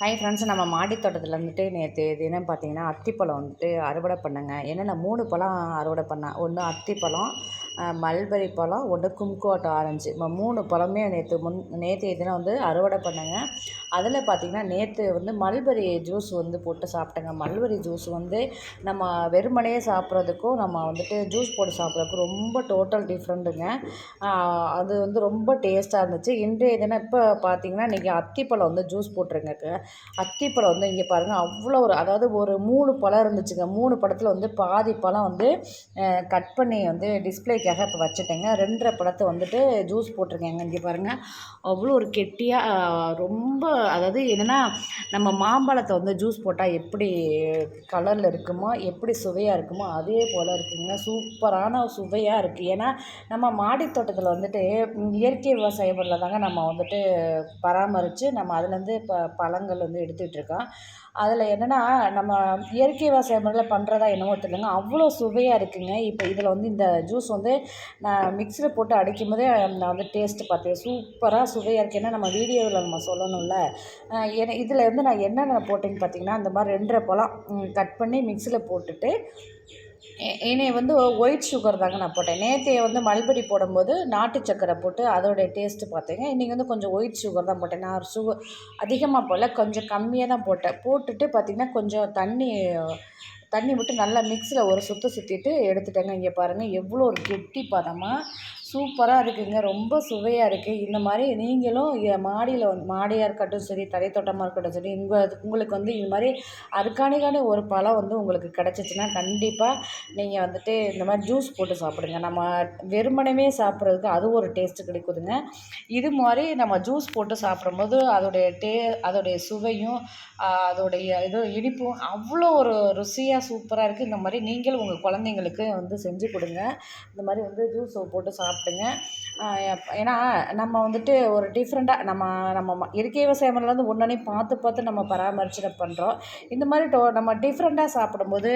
Hi friends நம்ம மாடி தோட்டத்தில் வந்துட்டு நேற்று தினம் பார்த்தீங்கன்னா அத்திப்பழம் வந்துட்டு அறுவடை பண்ணேங்க. என்னென்ன மூணு பழம் அறுவடை பண்ணேன் ஒன்று அத்திப்பழம் மல்பெரி பழம் ஒன்று கும்கோட் ஆரஞ்சு. இப்போ மூணு பழமே நேற்று முன் நேற்று தினம் வந்து அறுவடை பண்ணேங்க. அதில் பார்த்திங்கன்னா நேற்று வந்து மல்பெரி ஜூஸ் வந்து போட்டு சாப்பிட்டேங்க. மல்பெரி ஜூஸ் வந்து நம்ம வெறுமனையே சாப்பிட்றதுக்கும் நம்ம வந்துட்டு ஜூஸ் போட்டு சாப்பிட்றதுக்கும் ரொம்ப டோட்டல் டிஃப்ரெண்ட்டுங்க. அது வந்து ரொம்ப டேஸ்ட்டாக இருந்துச்சு. இன்றைய தினம் இப்போ பார்த்திங்கன்னா இன்றைக்கி அத்திப்பழம் வந்து ஜூஸ் போட்டிருங்க அத்திப்பழம் வந்து இங்கே பாருங்கள் அவ்வளோ ஒரு அதாவது ஒரு மூணு பழம் இருந்துச்சுங்க. மூணு பழத்தில் வந்து பாதி பழம் வந்து கட் பண்ணி வந்து டிஸ்பிளே குடிக்கிறதுக்காக இப்போ வச்சுட்டேங்க. ரெண்டரை பழத்தை வந்துட்டு ஜூஸ் போட்டிருக்கேங்க. இங்கே பாருங்கள் அவ்வளோ ஒரு கெட்டியாக ரொம்ப அதாவது என்னென்னா நம்ம மாம்பழத்தை வந்து ஜூஸ் போட்டால் எப்படி கலரில் இருக்குமோ எப்படி சுவையாக இருக்குமோ அதே போல் இருக்குங்க. சூப்பரான சுவையாக இருக்குது ஏன்னா நம்ம மாடி தோட்டத்தில் வந்துட்டு இயற்கை விவசாய முறையில் தாங்க நம்ம வந்துட்டு பராமரித்து நம்ம அதுலேருந்து இப்போ பழங்கள் வந்து எடுத்துகிட்டு இருக்கோம். அதில் என்னென்னா நம்ம இயற்கை விவசாய முறையில் பண்ணுறதா என்னவோ தெரியலங்க. அவ்வளோ சுவையாக இருக்குங்க. இப்போ இதில் வந்து இந்த ஜூஸ் வந்து நான் மிக்ஸியில் போட்டு அடிக்கும் போதே நான் வந்து டேஸ்ட்டு பார்த்தேன். சூப்பராக சுவையாக இருக்குது ஏன்னா நம்ம வீடியோவில் நம்ம சொல்லணும்ல. ஏன்னா இதில் வந்து நான் என்னென்ன போட்டேன்னு பார்த்தீங்கன்னா இந்த மாதிரி ரெண்டரை பழம் கட் பண்ணி மிக்ஸியில் போட்டுட்டு இனி வந்து ஒயிட் சுகர் தாங்க நான் போட்டேன். நேற்றைய வந்து மல்பெரி போடும்போது நாட்டு சக்கரை போட்டு அதோடைய டேஸ்ட்டு பார்த்தேங்க. இன்றைக்கி வந்து கொஞ்சம் ஒயிட் சுகர் தான் போட்டேன். நான் சுகர் அதிகமாக போடல கொஞ்சம் கம்மியாக தான் போட்டேன். போட்டுட்டு பார்த்திங்கன்னா கொஞ்சம் தண்ணி தண்ணி விட்டு நல்லா மிக்ஸில் ஒரு சுற்று சுற்றிட்டு எடுத்துட்டேங்க. இங்கே பாருங்கள் எவ்வளோ ஒரு கெட்டி பதமாக சூப்பராக இருக்குதுங்க ரொம்ப சுவையாக இருக்குது இந்த மாதிரி நீங்களும் மாடியில் வந்து மாடியாக இருக்கட்டும் சரி தரைத்தோட்டமாக இருக்கட்டும் சரி உங்கள் உங்களுக்கு வந்து இது மாதிரி அதுக்கானிக்கான ஒரு பழம் வந்து உங்களுக்கு கிடச்சிச்சின்னா கண்டிப்பாக நீங்கள் வந்துட்டு இந்த மாதிரி ஜூஸ் போட்டு சாப்பிடுங்க. நம்ம வெறுமனவே சாப்பிட்றதுக்கு அது ஒரு டேஸ்ட்டு கிடைக்குதுங்க. இது மாதிரி நம்ம ஜூஸ் போட்டு சாப்பிடும்போது அதோடைய டே அதோடைய சுவையும் அதோடைய இது இனிப்பும் அவ்வளோ ஒரு ருசியாக சூப்பராக இருக்குது இந்த மாதிரி நீங்களும் உங்கள் குழந்தைங்களுக்கு வந்து செஞ்சு கொடுங்க. இந்த மாதிரி வந்து ஜூஸ் போட்டு சாப்பிட்டு சாப்பிடுங்க. ஏன்னா நம்ம வந்துட்டு ஒரு டிஃப்ரெண்ட்டாக நம்ம நம்ம இயற்கை விவசாயம் வந்து ஒன்றொன்றையும் பார்த்து பார்த்து நம்ம பராமரித்து பண்ணுறோம் இந்த மாதிரி டோ நம்ம டிஃப்ரெண்ட்டாக சாப்பிடும்போது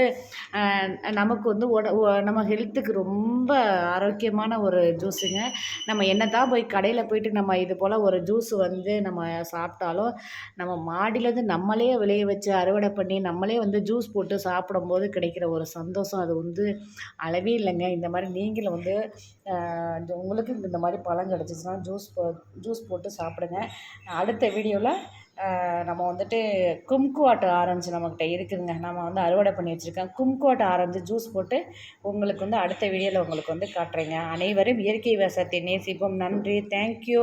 நமக்கு வந்து உட நம்ம ஹெல்த்துக்கு ரொம்ப ஆரோக்கியமான ஒரு ஜூஸுங்க நம்ம என்ன தான் போய் கடையில் போயிட்டு நம்ம இது போல் ஒரு ஜூஸ் வந்து நம்ம சாப்பிட்டாலும் நம்ம மாடியிலேருந்து நம்மளே விளைய வச்சு அறுவடை பண்ணி நம்மளே வந்து ஜூஸ் போட்டு சாப்பிடும்போது கிடைக்கிற ஒரு சந்தோஷம் அது வந்து அளவே இல்லைங்க. இந்த மாதிரி நீங்களும் வந்து உங்களுக்கு இந்த மாதிரி பழம் கிடச்சிச்சின்னா ஜூஸ் போ ஜூஸ் போட்டு சாப்பிடுங்க. அடுத்த வீடியோவில் நம்ம வந்துட்டு கும்குவாட்டு ஆரஞ்சு நம்மக்கிட்ட இருக்குதுங்க நம்ம வந்து அறுவடை பண்ணி வச்சுருக்கேன் கும்குவாட்டு ஆரஞ்சு ஜூஸ் போட்டு உங்களுக்கு வந்து அடுத்த வீடியோவில் உங்களுக்கு வந்து காட்டுறேங்க. அனைவரும் இயற்கை விவசாயத்தை நேசிப்போம். நன்றி. தேங்க்யூ